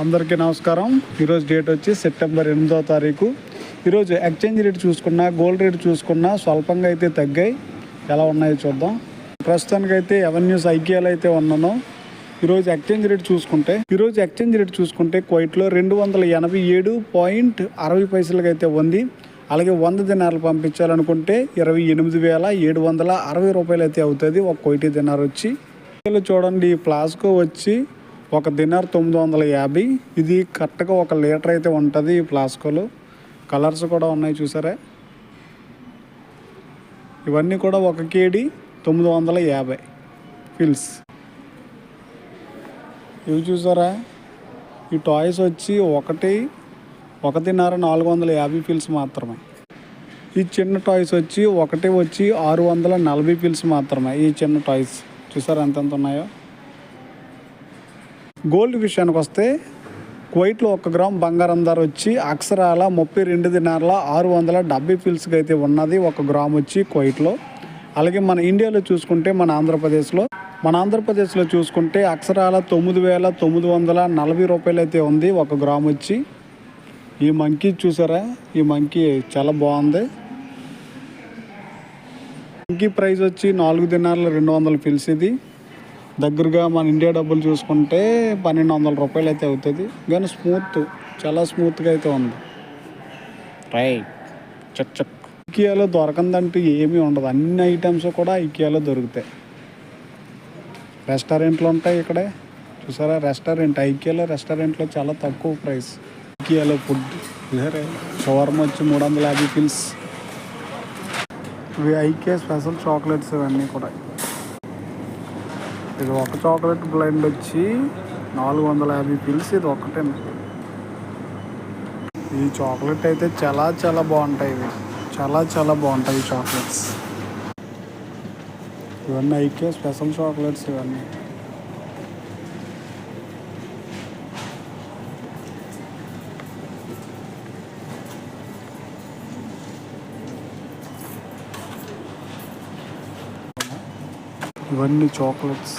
అందరికీ నమస్కారం. ఈరోజు డేట్ వచ్చి సెప్టెంబర్ ఎనిమిదో తారీఖు. ఈరోజు ఎక్స్చేంజ్ రేట్ చూసుకున్నా గోల్డ్ రేట్ చూసుకున్నా స్వల్పంగా అయితే తగ్గాయి. ఎలా ఉన్నాయో చూద్దాం. ప్రస్తుతానికి అయితే ఎవెన్యూస్ ఐకియాలు అయితే ఉన్నాను. ఈరోజు ఎక్స్చేంజ్ రేట్ చూసుకుంటే ఈరోజు ఎక్స్చేంజ్ రేట్ చూసుకుంటే క్వైట్లో రెండు వందల ఎనభై ఏడు పాయింట్ అరవై పైసలకైతే అయితే ఉంది. అలాగే వంద దినాలు పంపించాలనుకుంటే ఇరవై ఎనిమిది వేల ఏడు వందల అరవై రూపాయలు అయితే అవుతుంది. ఒక కోటి దినార్ వచ్చి. చూడండి ప్లాస్కో వచ్చి ఒక దినార్ తొమ్మిది వందల యాభై. ఇది కరెక్ట్గా ఒక లీటర్ అయితే ఉంటుంది ఈ ప్లాస్కోలు కలర్స్ కూడా ఉన్నాయి చూసారా? ఇవన్నీ కూడా ఒక కేడీ తొమ్మిది వందల యాభై. ఫిల్స్. ఇవి చూసారా? ఈ టాయ్స్ వచ్చి ఒకటి ఒకటిన్నర నాలుగు వందల యాభై ఫిల్స్ మాత్రమే. ఈ చిన్న టాయ్స్ వచ్చి ఒకటి వచ్చి ఆరు వందల నలభై ఫిల్స్ మాత్రమే ఈ చిన్న టాయ్స్. చూసారా ఎంతెంత ఉన్నాయో? గోల్డ్ విషయానికి వస్తే కువైట్లో ఒక గ్రామ్ బంగారం ధర వచ్చి అక్షరాల ముప్పై రెండు దినార్ల ఆరు వందల డెబ్బై ఫిల్స్కి అయితే ఉన్నది ఒక గ్రామ్ వచ్చి కువైట్లో. అలాగే మన ఇండియాలో చూసుకుంటే మన ఆంధ్రప్రదేశ్లో మన ఆంధ్రప్రదేశ్లో చూసుకుంటే అక్షరాల తొమ్మిది వేల తొమ్మిది వందల నలభై రూపాయలు అయితే ఉంది ఒక గ్రామ్ వచ్చి. ఈ మంకీ చూసారా? ఈ మంకీ చాలా బాగుంది. మంకీ ప్రైస్ వచ్చి నాలుగు దినార్ల రెండు వందల ఫిల్స్ ఇది. దగ్గరగా మన ఇండియా డబ్బులు చూసుకుంటే పన్నెండు వందల రూపాయలు అయితే అవుతుంది. కానీ స్మూత్ చాలా స్మూత్గా అయితే ఉంది. రైట్. చక్ చక్. దొరకందంటూ ఏమీ ఉండదు. అన్ని ఐటమ్స్ కూడా ఐకియాలో దొరుకుతాయి. రెస్టారెంట్లు ఉంటాయి ఇక్కడే. చూసారా? రెస్టారెంట్. ఐకియాలో రెస్టారెంట్లో చాలా తక్కువ ప్రైస్. ఐకియాలో ఫుడ్. సరే షవర్మ వచ్చి మూడు వందల యాభై పిల్స్. ఇవి ఐకియా స్పెషల్ చాక్లెట్స్ ఇవన్నీ కూడా. ఇది ఒక చాక్లెట్ బ్లైండ్ వచ్చి నాలుగు వందల యాభై పిల్స్ ఇది ఒకటే ఈ చాక్లెట్ అయితే చాలా చాలా బాగుంటాయి ఇవి. చాలా చాలా బాగుంటాయి ఈ చాక్లెట్స్. ఇవన్నీ ఐకే స్పెషల్ చాక్లెట్స్ ఇవన్నీ. ఇవన్నీ చాక్లెట్స్.